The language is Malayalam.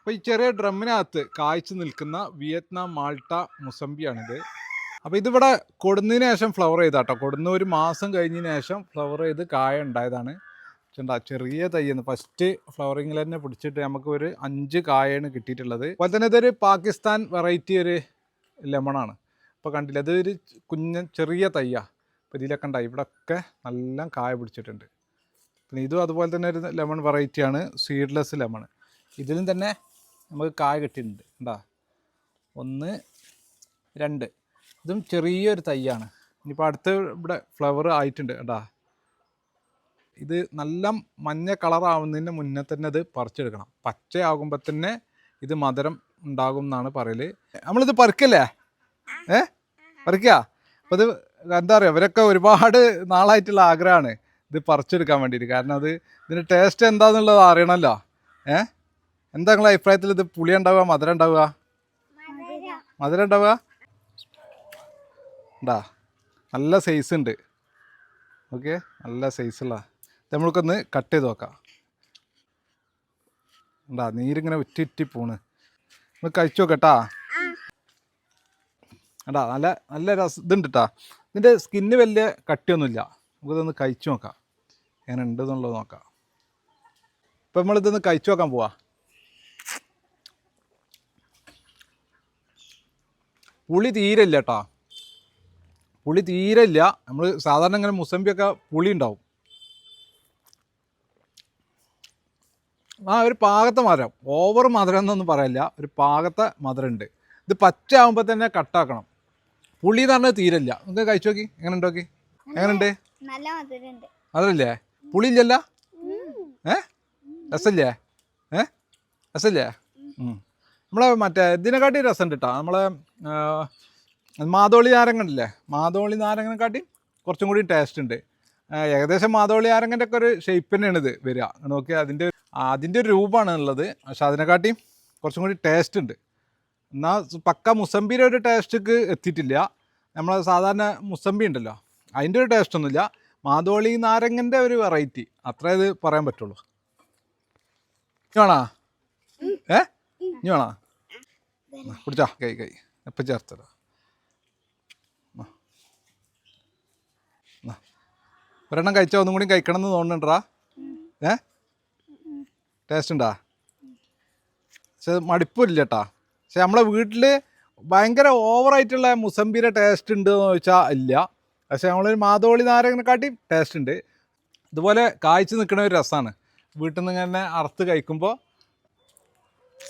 അപ്പോൾ ഈ ചെറിയ ഡ്രമ്മിനകത്ത് കായ്ച്ചു നിൽക്കുന്ന വിയറ്റ്നാം മാൾട്ട മുസംബിയാണിത്. അപ്പോൾ ഇതിവിടെ കൊടുന്നതിന് ശേഷം ഫ്ലവർ ചെയ്താട്ടോ. കൊടുന്ന ഒരു മാസം കഴിഞ്ഞതിന് ശേഷം ഫ്ലവർ ചെയ്ത് കായ ഉണ്ടായതാണ്. ചെണ്ട ചെറിയ തയ്യെന്ന് ഫസ്റ്റ് ഫ്ലവറിങ്ങിൽ തന്നെ പിടിച്ചിട്ട് നമുക്ക് ഒരു അഞ്ച് കായാണ് കിട്ടിയിട്ടുള്ളത്. അതുപോലെ തന്നെ ഇതൊരു പാകിസ്ഥാൻ വെറൈറ്റി ഒരു ലെമണാണ് ഇപ്പോൾ കണ്ടില്ല ഇതൊരു കുഞ്ഞ ചെറിയ തയ്യ അപ്പോൾ ഇതിലൊക്കെ ഉണ്ടായി. ഇവിടെയൊക്കെ നല്ല കായ പിടിച്ചിട്ടുണ്ട്. പിന്നെ ഇതും അതുപോലെ തന്നെ ഒരു ലെമൺ വെറൈറ്റിയാണ് സീഡ്ലെസ് ലെമൺ ഇതിലും തന്നെ നമുക്ക് കായ കിട്ടിയിട്ടുണ്ട്. കണ്ടാ? ഒന്ന് രണ്ട്. ഇതും ചെറിയൊരു തൈയാണ്. ഇനിയിപ്പോൾ അടുത്ത് ഇവിടെ ഫ്ലവർ ആയിട്ടുണ്ട്. കേട്ടാ ഇത് നല്ല മഞ്ഞ കളറാവുന്നതിന് മുന്നേ തന്നെ ഇത് പറിച്ചെടുക്കണം. പച്ചയാകുമ്പോൾ തന്നെ ഇത് മധുരം ഉണ്ടാകും എന്നാണ് പറയൽ നമ്മളിത് പറിക്കല്ലേ? ഏ? പറിക്കുക അപ്പോൾ ഇത് എന്താ പറയുക ഇവരൊക്കെ ഒരുപാട് നാളായിട്ടുള്ള ആഗ്രഹമാണ് ഇത് പറിച്ചെടുക്കാൻ വേണ്ടിയിട്ട്. കാരണം അത് ഇതിന്റെ ടേസ്റ്റ് എന്താണെന്നുള്ളത് അറിയണമല്ലോ ഏ? എന്താ നിങ്ങളെ അഭിപ്രായത്തിൽ ഇത് പുളി ഉണ്ടാവുക മധുരം ഉണ്ടാവുക? മധുരം ഉണ്ടാവുക? ഉണ്ടാ നല്ല സൈസ് ഉണ്ട്. ഓക്കെ നല്ല സൈസുള്ള നമ്മൾക്കൊന്ന് കട്ട് ചെയ്ത് നോക്കാം. ഉണ്ടാ നീരിങ്ങനെ ഉറ്റി ഉറ്റി പോണ്. ഒന്ന് കഴിച്ചു നോക്കട്ടാ. ഉണ്ടാ നല്ല നല്ല രസ ഇതുണ്ട് കേട്ടാ ഇതിന്റെ സ്കിന്ന് വലിയ കട്ടിയൊന്നുമില്ല. നമുക്കിതൊന്ന് കഴിച്ചു നോക്കാം. എങ്ങനെ ഉണ്ടെന്നുള്ളത് നോക്കാം. ഇപ്പം നമ്മളിതൊന്ന് കഴിച്ചു നോക്കാൻ പോവാ. പുളി തീരെ ഇല്ല കേട്ടോ പുളി തീരെ ഇല്ല നമ്മൾ സാധാരണ ഇങ്ങനെ മുസമ്പിയൊക്കെ പുളി ഉണ്ടാവും. ആ ഒരു പാകത്തെ മധുരം. ഓവർ മധുരം എന്നൊന്നും പറയില്ല. ഒരു പാകത്തെ മധുരം ഉണ്ട് ഇത് പച്ച ആകുമ്പോൾ തന്നെ കട്ടാക്കണം. പുളി എന്ന് പറഞ്ഞാൽ തീരല്ല നിങ്ങൾക്ക് കഴിച്ചു നോക്കി. എങ്ങനെ ഉണ്ടോക്കി എങ്ങനെയുണ്ട്? അതല്ലേ പുളി ഇല്ലല്ല? ഏ? രസല്ലേ ഏ? രസല്ലേ. നമ്മളെ മറ്റേ ഇതിനെക്കാട്ടി രസമുണ്ട് കേട്ടോ നമ്മളെ മാതോളി നാരങ്ങണ്ടല്ലേ മാതോളി നാരങ്ങനെ കാട്ടി കുറച്ചും കൂടി ടേസ്റ്റ് ഉണ്ട്. ഏകദേശം മാതോളി നാരങ്ങന്റെ ഒക്കെ ഒരു ഷേപ്പ് തന്നെയാണ് ഇത് വരിക നോക്കി അതിന്റെ അതിന്റെ ഒരു രൂപമാണ് ഉള്ളത് പക്ഷെ അതിനെക്കാട്ടി കുറച്ചും കൂടി ടേസ്റ്റ് ഉണ്ട്. എന്നാൽ പക്ക മുസമ്പിയുടെ ഒരു ടേസ്റ്റ്ക്ക് എത്തിയിട്ടില്ല. നമ്മൾ സാധാരണ മുസമ്പി ഉണ്ടല്ലോ അതിന്റെ ഒരു ടേസ്റ്റ് ഒന്നുമില്ല. മാതോളി നാരങ്ങന്റെ ഒരു വെറൈറ്റി അത്രേ ഇത് പറയാൻ പറ്റുള്ളൂ. ഇനി വേണോ? ഏ? ഇനി വേണോ? കുടിച്ചാ? കൈ കൈ. എപ്പം ചേർത്തടാ ഒരെണ്ണം കഴിച്ചാൽ ഒന്നും കൂടി കഴിക്കണം എന്ന് തോന്നുന്നുണ്ടാ ഏ? ടേസ്റ്റ് ഉണ്ടാ? പക്ഷെ മടുപ്പില്ല കേട്ടാ പക്ഷെ നമ്മളെ വീട്ടിൽ ഭയങ്കര ഓവറായിട്ടുള്ള മുസമ്പിയുടെ ടേസ്റ്റ് ഉണ്ട് എന്ന് ചോദിച്ചാൽ ഇല്ല. പക്ഷെ നമ്മളൊരു മാതോളി നാരങ്ങനെക്കാട്ടി ടേസ്റ്റ് ഉണ്ട്. ഇതുപോലെ കായ്ച്ചു നിൽക്കുന്ന ഒരു രസമാണ് വീട്ടിൽ നിന്ന് ഇങ്ങനെ അറുത്ത് കഴിക്കുമ്പോൾ